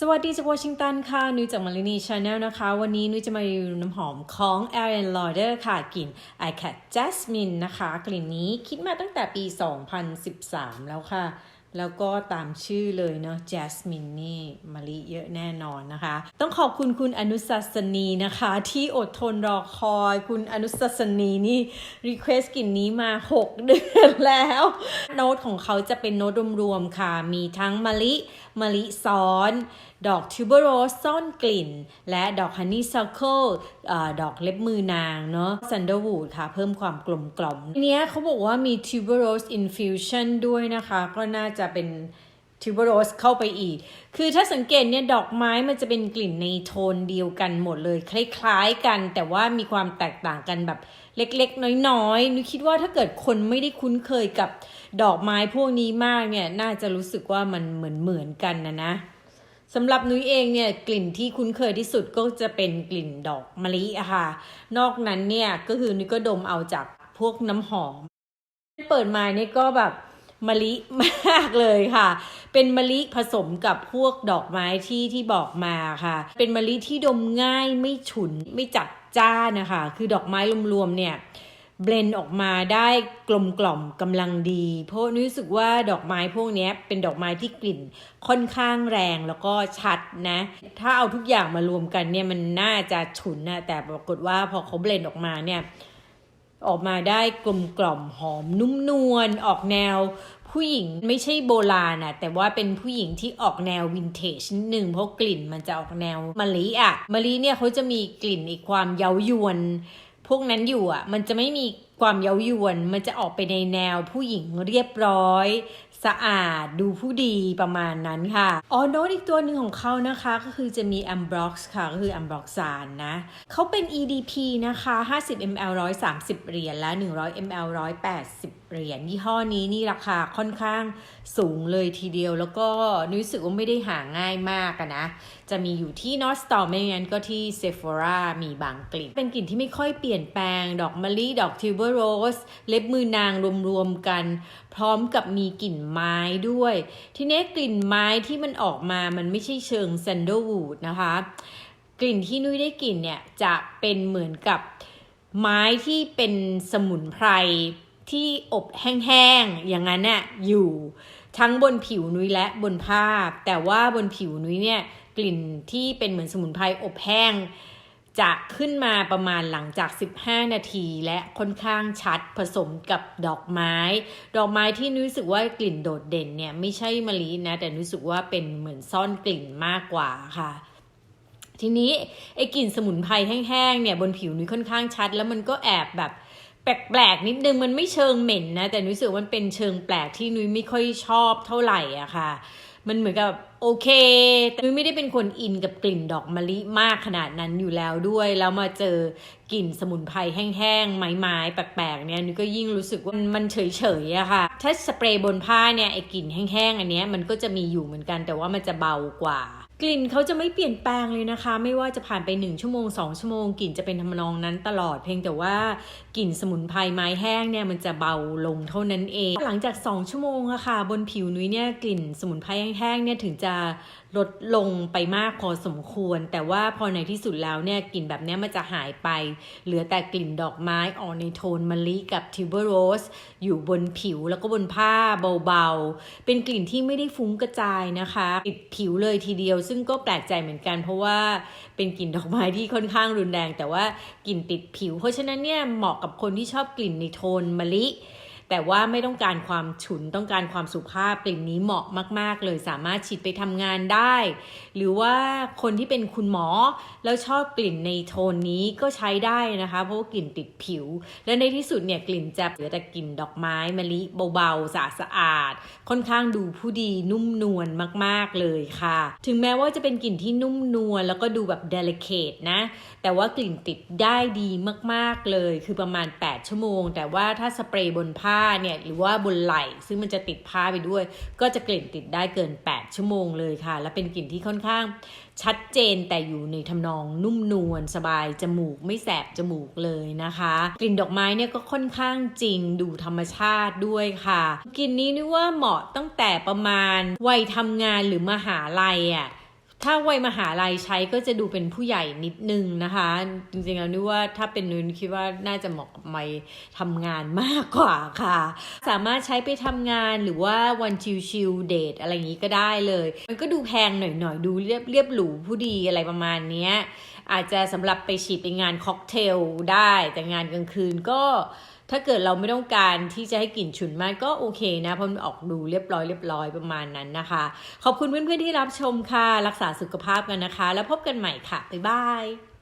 สวัสดีจากวอชิงตันค่ะ นุ้ยจากมารินีชาแนลนะคะ วันนี้นุ้ยจะมารีวิวน้ำหอมของ a r i a n Lauder ค่ะ กลิ่น i cat Jasmine นะคะ กลิ่นนี้คิดมาตั้งแต่ปี 2013 แล้วค่ะ แล้วก็ตามชื่อเลยเนาะแจสมินนี่มะลิเยอะแน่นอนนะคะ ต้องขอบคุณคุณอนุสัสนีนะคะ ที่อดทนรอคอย คุณอนุสัสนีนี่รีเควสกลิ่นนี้มา 6 เดือนแล้ว โน้ตของเขาจะเป็นโน้ตรวมๆค่ะ มีทั้งมะลิมะลิซ้อน ดอกทิวเบอโรสซ่อนกลิ่น และดอกฮันนี่ซั c เคิลดอกเล็บมือนางเนาะซันเดอร์วูดค่ะ เพิ่มความกลมกล่อมเนี้ยเขาบอกว่ามีทิวเบอโรสอินฟิวชั่นด้วยนะคะ ก็น่าจะเป็นทิวเบอโรสเข้าไปอีก คือถ้าสังเกตเนี่ยดอกไม้มันจะเป็นกลิ่นในโทนเดียวกันหมดเลย คล้ายๆกัน แต่ว่ามีความแตกต่างกันแบบเล็กๆ น้อยๆนุกคิดว่าถ้าเกิดคนไม่ได้คุ้นเคยกับดอกไม้พวกนี้มากเนี่ย น่าจะรู้สึกว่ามันเหมือนๆกันนะนะ สำหรับนุ้ยเองเนี่ยกลิ่นที่คุ้นเคยที่สุดก็จะเป็นกลิ่นดอกมะลิอะค่ะ นอกนั้นเนี่ยก็คือนุ้ยก็ดมเอาจากพวกน้ำหอม เปิดมาเนี่ยก็แบบมะลิมากเลยค่ะ เป็นมะลิผสมกับพวกดอกไม้ที่ที่บอกมาค่ะ เป็นมะลิที่ดมง่ายไม่ฉุนไม่จัดจ้านนะคะ คือดอกไม้รวมๆเนี่ย เบลนออกมาได้กลมกล่อมกำลังดี เพราะรู้สึกว่าดอกไม้พวกนี้เป็นดอกไม้ที่กลิ่นค่อนข้างแรงแล้วก็ชัดนะ ถ้าเอาทุกอย่างมารวมกันเนี่ยมันน่าจะฉุนนะแต่ปรากฏว่าพอเขาเบลนออกมาเนี่ยออกมาได้กลมกล่อมหอมนุ่มนวลออกแนว ผู้หญิงไม่ใช่โบราณอะแต่ว่าเป็นผู้หญิงที่ออกแนววินเทจนิดนึงเพราะกลิ่นมันจะออกแนวมะลิอะมะลิเนี่ยเขาจะมีกลิ่นอีกความเย้ายวน พวกนั้นอยู่อะ มันจะไม่มีความเย้ายวน มันจะออกไปในแนวผู้หญิงเรียบร้อย สะอาดดูผู้ดีประมาณนั้นค่ะอ๋อโน้ตอีกตัวหนึ่งของเขานะคะ ก็คือจะมี a m b r o x ค่ะ ก็คือ a m b r o x านนะเขาเป็น EDP นะคะ 50 ml 130 เหรียญและ 100 ml 180 เหรียญยี่ห้อนี้นี่ราคาค่อนข้างสูงเลยทีเดียว แล้วก็รู้สึกว่าไม่ได้หาง่ายมากนะ จะมีอยู่ที่ North Store ไม่งั้นก็ที่ Sephora มีบางกลิ่น เป็นกลิ่นที่ไม่ค่อยเปลี่ยนแปลง ดอกมะลิ ดอกทิวเบอร์โรส เล็บมือนางรวมๆกัน พร้อมกับมีกลิ่นไม้ด้วย ทีนี้กลิ่นไม้ที่มันออกมามันไม่ใช่เชิง sandalwood นะคะ กลิ่นที่นุ้ยได้กลิ่นเนี่ยจะเป็นเหมือนกับไม้ที่เป็นสมุนไพร ที่อบแห้งๆ อย่างนั้นน่ะอยู่ทั้งบนผิวนุ้ยและบนผ้าแต่ว่าบนผิวนุ้ยเนี่ยกลิ่นที่เป็นเหมือนสมุนไพรอบแห้ง จะขึ้นมาประมาณหลังจาก 15 นาทีและค่อนข้างชัดผสมกับดอกไม้ ดอกไม้ที่รู้สึกว่ากลิ่นโดดเด่นเนี่ยไม่ใช่มะลินะ แต่รู้สึกว่าเป็นเหมือนซ่อนกลิ่นมากกว่าค่ะทีนี้ไอ้กลิ่นสมุนไพรแห้งๆเนี่ยบนผิวนุ้ยค่อนข้างชัด แล้วมันก็แอบแบบ แปลกๆนิดนึงมันไม่เชิงเหม็นนะ แต่นุ้ยรู้สึกมันเป็นเชิงแปลกที่นุ้ยไม่ค่อยชอบเท่าไหร่อะค่ะ มันเหมือนกับ โอเค แต่นุ้ยไม่ได้เป็นคนอินกับกลิ่นดอกมะลิมากขนาดนั้นอยู่แล้วด้วย แล้วมาเจอกลิ่นสมุนไพรแห้งๆ ไม้ๆ แปลกๆ เนี่ยนุ้ยก็ยิ่งรู้สึกว่ามันเฉยๆอะค่ะ ถ้าสเปรย์บนผ้าเนี่ยไอ้กลิ่นแห้งๆ อันเนี้ยมันก็จะมีอยู่เหมือนกันแต่ว่ามันจะเบากว่า กลิ่นเขาจะไม่เปลี่ยนแปลงเลยนะคะ ไม่ว่าจะผ่านไป 1 ชั่วโมง 2 ชั่วโมงกลิ่นจะเป็นทำนองนั้นตลอดเพียงแต่ว่ากลิ่นสมุนไพรไม้แห้งเนี่ยมันจะเบาลงเท่านั้นเอง หลังจาก 2 ชั่วโมงอะค่ะ บนผิวนุ้ยเนี่ยกลิ่นสมุนไพรแห้งๆเนี่ยถึงจะลดลงไปมากพอสมควร แต่ว่าพอในที่สุดแล้วเนี่ยกลิ่นแบบนี้มันจะหายไป เหลือแต่กลิ่นดอกไม้ออกในโทนมะลิกับทิวเบอร์โรสอยู่บนผิวแล้วก็บนผ้าเบาๆ เป็นกลิ่นที่ไม่ได้ฟุ้งกระจายนะคะติดผิวเลยทีเดียว ซึ่งก็แปลกใจเหมือนกัน เพราะว่าเป็นกลิ่นดอกไม้ที่ค่อนข้างรุนแรง แต่ว่ากลิ่นติดผิว เพราะฉะนั้นเนี่ยเหมาะกับคนที่ชอบกลิ่นในโทนมะลิ แต่ว่าไม่ต้องการความฉุนต้องการความสุภาพกลิ่นนี้เหมาะมาก ๆ เลยสามารถฉีดไปทำงานได้ หรือว่าคนที่เป็นคุณหมอแล้วชอบกลิ่นในโทนนี้ก็ใช้ได้นะคะ เพราะว่ากลิ่นติดผิว และในที่สุดเนี่ยกลิ่นจะเหลือแต่กลิ่นดอกไม้มะลิเบาๆสะอาดสะอาด ค่อนข้างดูผู้ดีนุ่มนวลมากๆเลยค่ะ ถึงแม้ว่าจะเป็นกลิ่นที่นุ่มนวลแล้วก็ดูแบบ delicate นะแต่ว่ากลิ่นติดได้ดีมากๆเลย คือประมาณ 8 ชั่วโมง แต่ว่าถ้าสเปรย์บนผ้าเนี่ยหรือว่าบนไหล่ซึ่งมันจะติดผ้าไปด้วย ก็จะกลิ่นติดได้เกิน 8 ชั่วโมงเลยค่ะ และเป็นกลิ่นที่ค่อนข้าง ชัดเจนแต่อยู่ในทำนองนุ่มนวลสบายจมูกไม่แสบจมูกเลยนะคะ กลิ่นดอกไม้เนี่ยก็ค่อนข้างจริงดูธรรมชาติด้วยค่ะ กลิ่นนี้นี่ว่าเหมาะตั้งแต่ประมาณวัยทำงานหรือมหาลัยอะ ถ้าวัยมหาลัยใช้ก็จะดูเป็นผู้ใหญ่นิดนึงนะคะ จริงๆแล้วนึกว่าถ้าเป็นนุ้นคิดว่าน่าจะเหมาะกับวัยทำงานมากกว่าค่ะ สามารถใช้ไปทำงานหรือว่าวันชิลๆเดทอะไรอย่างนี้ก็ได้เลย มันก็ดูแพงหน่อยๆ ดูเรียบเรียบหรูผู้ดีอะไรประมาณนี้อาจจะสำหรับไปฉีดไปงานค็อกเทลได้แต่งานกลางคืนก็ ถ้าเกิดเราไม่ต้องการที่จะให้กลิ่นฉุนมากก็โอเคนะเพราะมันออกดูเรียบร้อยเรียบร้อยประมาณนั้นนะคะ ขอบคุณเพื่อนๆที่รับชมค่ะ รักษาสุขภาพกันนะคะ แล้วพบกันใหม่ค่ะ บ๊ายบาย